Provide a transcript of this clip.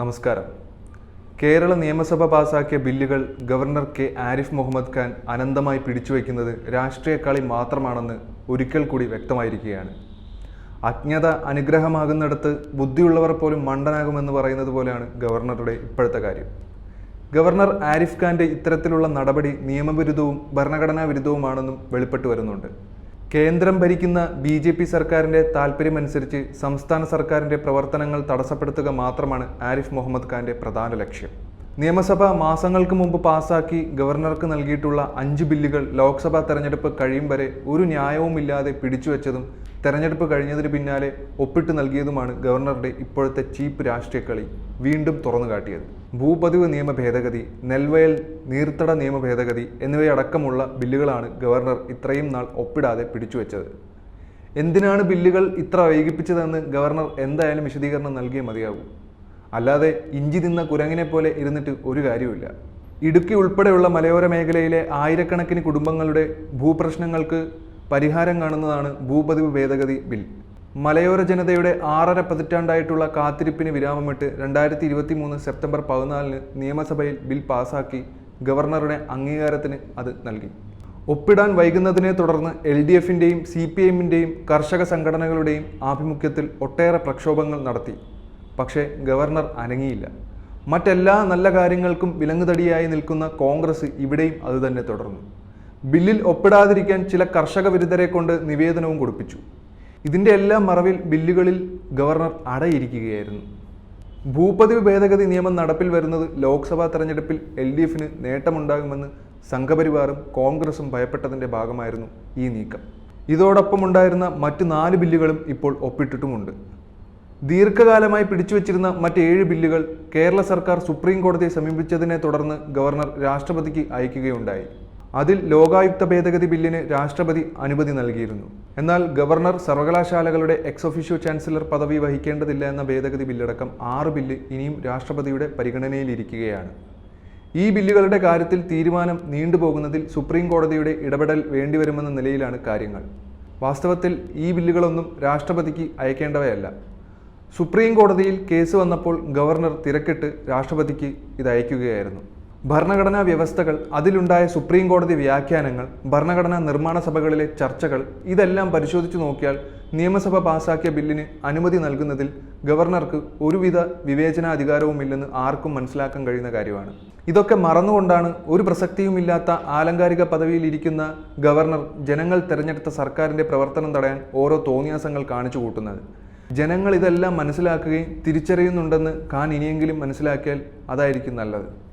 നമസ്കാരം. കേരള നിയമസഭ പാസാക്കിയ ബില്ലുകൾ ഗവർണർ കെ ആരിഫ് മുഹമ്മദ് ഖാൻ അനന്തമായി പിടിച്ചുവെക്കുന്നത് രാഷ്ട്രീയ കളി മാത്രമാണെന്ന് ഒരിക്കൽ കൂടി വ്യക്തമായിരിക്കുകയാണ്. അജ്ഞത അനുഗ്രഹമാകുന്നിടത്ത് ബുദ്ധിയുള്ളവർ പോലും മണ്ടനാകുമെന്ന് പറയുന്നത് പോലെയാണ് ഗവർണറുടെ ഇപ്പോഴത്തെ കാര്യം. ഗവർണർ ആരിഫ് ഖാന്റെ ഇത്തരത്തിലുള്ള നടപടി നിയമവിരുദ്ധവും ഭരണഘടനാ വിരുദ്ധവുമാണെന്നും വെളിപ്പെട്ടു വരുന്നുണ്ട്. കേന്ദ്രം ഭരിക്കുന്ന ബി ജെ പി സർക്കാരിന്റെ താൽപ്പര്യമനുസരിച്ച് സംസ്ഥാന സർക്കാരിന്റെ പ്രവർത്തനങ്ങൾ തടസ്സപ്പെടുത്തുക മാത്രമാണ് ആരിഫ് മുഹമ്മദ് ഖാന്റെ പ്രധാന ലക്ഷ്യം. നിയമസഭ മാസങ്ങൾക്ക് മുമ്പ് പാസാക്കി ഗവർണർക്ക് നൽകിയിട്ടുള്ള അഞ്ച് ബില്ലുകൾ ലോക്സഭാ തെരഞ്ഞെടുപ്പ് കഴിയും വരെ ഒരു ന്യായവുമില്ലാതെ പിടിച്ചുവെച്ചതും തെരഞ്ഞെടുപ്പ് കഴിഞ്ഞതിന് പിന്നാലെ ഒപ്പിട്ട് നൽകിയതുമാണ് ഗവർണറുടെ ഇപ്പോഴത്തെ ചീപ്പ് രാഷ്ട്രീയ കളി വീണ്ടും തുറന്നു കാട്ടിയത് ഭൂപതിവ് നിയമ ഭേദഗതി നെൽവയൽ നീർത്തട നിയമ ഭേദഗതി എന്നിവയടക്കമുള്ള ബില്ലുകളാണ് ഗവർണർ ഇത്രയും നാൾ ഒപ്പിടാതെ പിടിച്ചുവെച്ചത് എന്തിനാണ് ബില്ലുകൾ ഇത്ര വൈകിപ്പിച്ചതെന്ന് ഗവർണർ എന്തായാലും വിശദീകരണം നൽകിയേ മതിയാകൂ അല്ലാതെ ഇഞ്ചി തിന്ന കുരങ്ങിനെ പോലെ ഇരുന്നിട്ട് ഒരു കാര്യമില്ല ഇടുക്കി ഉൾപ്പെടെയുള്ള മലയോര മേഖലയിലെ ആയിരക്കണക്കിന് കുടുംബങ്ങളുടെ ഭൂപ്രശ്നങ്ങൾക്ക് പരിഹാരം കാണുന്നതാണ് ഭൂപതിവ് ഭേദഗതി ബിൽ. മലയോര ജനതയുടെ ആറര പതിറ്റാണ്ടായിട്ടുള്ള കാത്തിരിപ്പിന് വിരാമമിട്ട് രണ്ടായിരത്തി ഇരുപത്തി മൂന്ന് സെപ്റ്റംബർ പതിനാലിന് നിയമസഭയിൽ ബിൽ പാസാക്കി ഗവർണറുടെ അംഗീകാരത്തിന് അത് നൽകി. ഒപ്പിടാൻ വൈകുന്നതിനെ തുടർന്ന് എൽ ഡി എഫിന്റെയും സി പി എമ്മിന്റെയും കർഷക സംഘടനകളുടെയും ആഭിമുഖ്യത്തിൽ ഒട്ടേറെ പ്രക്ഷോഭങ്ങൾ നടത്തി. പക്ഷേ ഗവർണർ അനങ്ങിയില്ല. മറ്റെല്ലാ നല്ല കാര്യങ്ങൾക്കും വിലങ്ങുതടിയായി നിൽക്കുന്ന കോൺഗ്രസ് ഇവിടെയും അതുതന്നെ തുടർന്നു. ബില്ലിൽ ഒപ്പിടാതിരിക്കാൻ ചില കർഷക വിരുദ്ധരെ കൊണ്ട് നിവേദനവും കൊടുപ്പിച്ചു. ഇതിന്റെ എല്ലാം മറവിൽ ബില്ലുകളിൽ ഗവർണർ അടയിരിക്കുകയായിരുന്നു. ഭൂപതിവ് ഭേദഗതി നിയമം നടപ്പിൽ വരുന്നത് ലോക്സഭാ തെരഞ്ഞെടുപ്പിൽ എൽ ഡി എഫിന് നേട്ടമുണ്ടാകുമെന്ന് സംഘപരിവാറും കോൺഗ്രസും ഭയപ്പെട്ടതിന്റെ ഭാഗമായിരുന്നു ഈ നീക്കം. ഇതോടൊപ്പം ഉണ്ടായിരുന്ന മറ്റ് നാല് ബില്ലുകളും ഇപ്പോൾ ഒപ്പിട്ടിട്ടുമുണ്ട്. ദീർഘകാലമായി പിടിച്ചുവച്ചിരുന്ന മറ്റ് ഏഴ് ബില്ലുകൾ കേരള സർക്കാർ സുപ്രീം കോടതിയെ സമീപിച്ചതിനെ തുടർന്ന് ഗവർണർ രാഷ്ട്രപതിക്ക് അയക്കുകയുണ്ടായി. അതിൽ ലോകായുക്ത ഭേദഗതി ബില്ലിന് രാഷ്ട്രപതി അനുമതി നൽകിയിരുന്നു. എന്നാൽ ഗവർണർ സർവകലാശാലകളുടെ എക്സ് ഒഫീഷ്യോ ചാൻസലർ പദവി വഹിക്കേണ്ടതില്ല എന്ന ഭേദഗതി ബില്ലടക്കം ആറ് ബില്ല് ഇനിയും രാഷ്ട്രപതിയുടെ പരിഗണനയിലിരിക്കുകയാണ്. ഈ ബില്ലുകളുടെ കാര്യത്തിൽ തീരുമാനം നീണ്ടുപോകുന്നതിൽ സുപ്രീം കോടതിയുടെ ഇടപെടൽ വേണ്ടിവരുമെന്ന നിലയിലാണ് കാര്യങ്ങൾ. വാസ്തവത്തിൽ ഈ ബില്ലുകളൊന്നും രാഷ്ട്രപതിക്ക് അയക്കേണ്ടവയല്ല. സുപ്രീം കോടതിയിൽ കേസ് വന്നപ്പോൾ ഗവർണർ തിരക്കിട്ട് രാഷ്ട്രപതിക്ക് ഇത് അയക്കുകയായിരുന്നു. ഭരണഘടനാ വ്യവസ്ഥകൾ അതിലുണ്ടായ സുപ്രീം കോടതി വ്യാഖ്യാനങ്ങൾ ഭരണഘടനാ നിർമ്മാണ സഭകളിലെ ചർച്ചകൾ ഇതെല്ലാം പരിശോധിച്ചു നോക്കിയാൽ നിയമസഭ പാസാക്കിയ ബില്ലിന് അനുമതി നൽകുന്നതിൽ ഗവർണർക്ക് ഒരുവിധ വിവേചനാധികാരവുമില്ലെന്ന് ആർക്കും മനസ്സിലാക്കാൻ കഴിയുന്ന കാര്യമാണ്. ഇതൊക്കെ മറന്നുകൊണ്ടാണ് ഒരു പ്രസക്തിയുമില്ലാത്ത ആലങ്കാരിക പദവിയിലിരിക്കുന്ന ഗവർണർ ജനങ്ങൾ തെരഞ്ഞെടുത്ത സർക്കാരിന്റെ പ്രവർത്തനം തടയാൻ ഓരോ തോന്നിയാസങ്ങൾ കാണിച്ചു കൂട്ടുന്നത്. ജനങ്ങൾ ഇതെല്ലാം മനസ്സിലാക്കുകയും തിരിച്ചറിയുന്നുണ്ടെന്ന് ഖാൻ ഇനിയെങ്കിലും മനസ്സിലാക്കിയാൽ അതായിരിക്കും നല്ലത്.